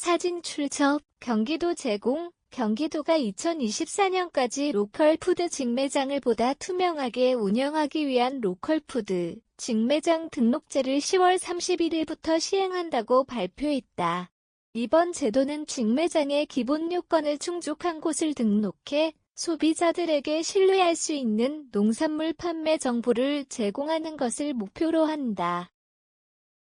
사진 출처 경기도 제공 경기도가 2024년까지 로컬 푸드 직매장을 보다 투명하게 운영하기 위한 로컬 푸드 직매장 등록제를 10월 31일부터 시행한다고 발표했다. 이번 제도는 직매장의 기본 요건을 충족한 곳을 등록해 소비자들에게 신뢰할 수 있는 농산물 판매 정보를 제공하는 것을 목표로 한다.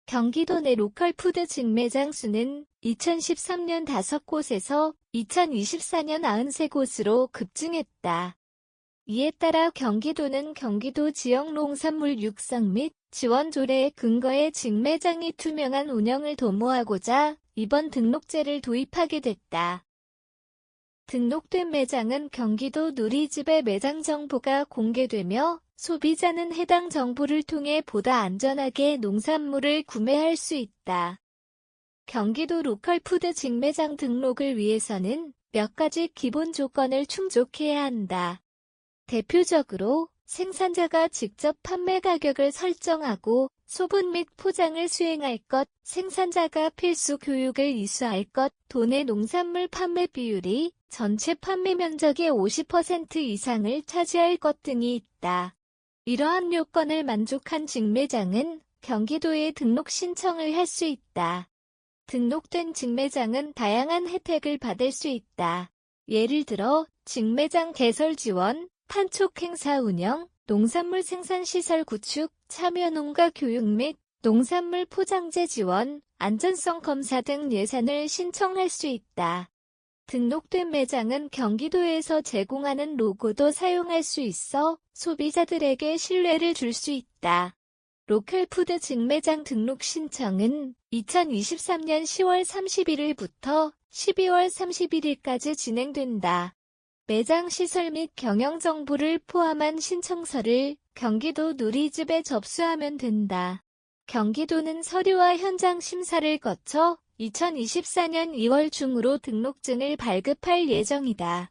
경기도 내 로컬 푸드 직매장 수는 2013년 5곳에서 2024년 93곳으로 급증했다. 이에 따라 경기도는 경기도 지역 농산물 육상 및 지원 조례에 근거해 직매장이 투명한 운영을 도모하고자 이번 등록제를 도입하게 됐다. 등록된 매장은 경기도 누리집의 매장 정보가 공개되며 소비자는 해당 정보를 통해 보다 안전하게 농산물을 구매할 수 있다. 경기도 로컬 푸드 직매장 등록을 위해서는 몇 가지 기본 조건을 충족해야 한다. 대표적으로 생산자가 직접 판매 가격을 설정하고 소분 및 포장을 수행할 것, 생산자가 필수 교육을 이수할 것, 도내 농산물 판매 비율이 전체 판매 면적의 50% 이상을 차지할 것 등이 있다. 이러한 요건을 만족한 직매장은 경기도에 등록 신청을 할 수 있다. 등록된 직매장은 다양한 혜택을 받을 수 있다. 예를 들어 직매장 개설 지원, 판촉 행사 운영, 농산물 생산 시설 구축, 참여 농가 교육 및 농산물 포장재 지원, 안전성 검사 등 예산을 신청할 수 있다. 등록된 매장은 경기도에서 제공하는 로고도 사용할 수 있어 소비자들에게 신뢰를 줄 수 있다. 로컬푸드 직매장 등록 신청은 2023년 10월 31일부터 12월 31일까지 진행된다. 매장 시설 및 경영 정보를 포함한 신청서를 경기도 누리집에 접수하면 된다. 경기도는 서류와 현장 심사를 거쳐 2024년 2월 중으로 등록증을 발급할 예정이다.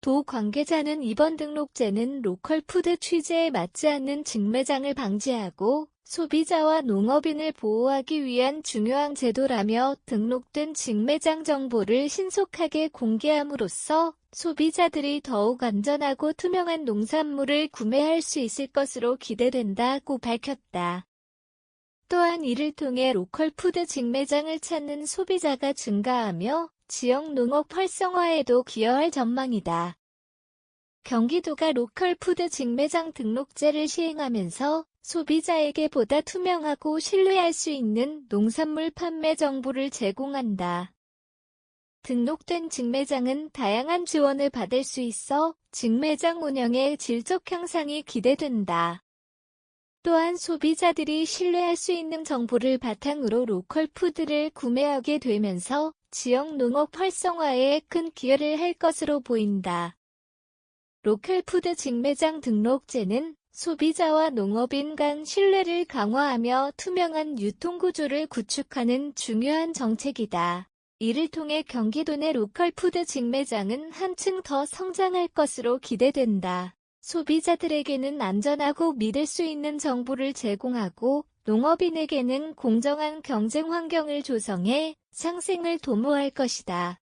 도 관계자는 이번 등록제는 로컬 푸드 취재에 맞지 않는 직매장을 방지하고 소비자와 농업인을 보호하기 위한 중요한 제도라며 등록된 직매장 정보를 신속하게 공개함으로써 소비자들이 더욱 안전하고 투명한 농산물을 구매할 수 있을 것으로 기대된다고 밝혔다. 또한 이를 통해 로컬 푸드 직매장을 찾는 소비자가 증가하며 지역 농업 활성화에도 기여할 전망이다. 경기도가 로컬 푸드 직매장 등록제를 시행하면서 소비자에게 보다 투명하고 신뢰할 수 있는 농산물 판매 정보를 제공한다. 등록된 직매장은 다양한 지원을 받을 수 있어 직매장 운영의 질적 향상이 기대된다. 또한 소비자들이 신뢰할 수 있는 정보를 바탕으로 로컬 푸드를 구매하게 되면서 지역 농업 활성화에 큰 기여를 할 것으로 보인다. 로컬 푸드 직매장 등록제는 소비자와 농업인 간 신뢰를 강화하며 투명한 유통구조를 구축하는 중요한 정책이다. 이를 통해 경기도 내 로컬 푸드 직매장은 한층 더 성장할 것으로 기대된다. 소비자들에게는 안전하고 믿을 수 있는 정보를 제공하고 농업인에게는 공정한 경쟁 환경을 조성해 상생을 도모할 것이다.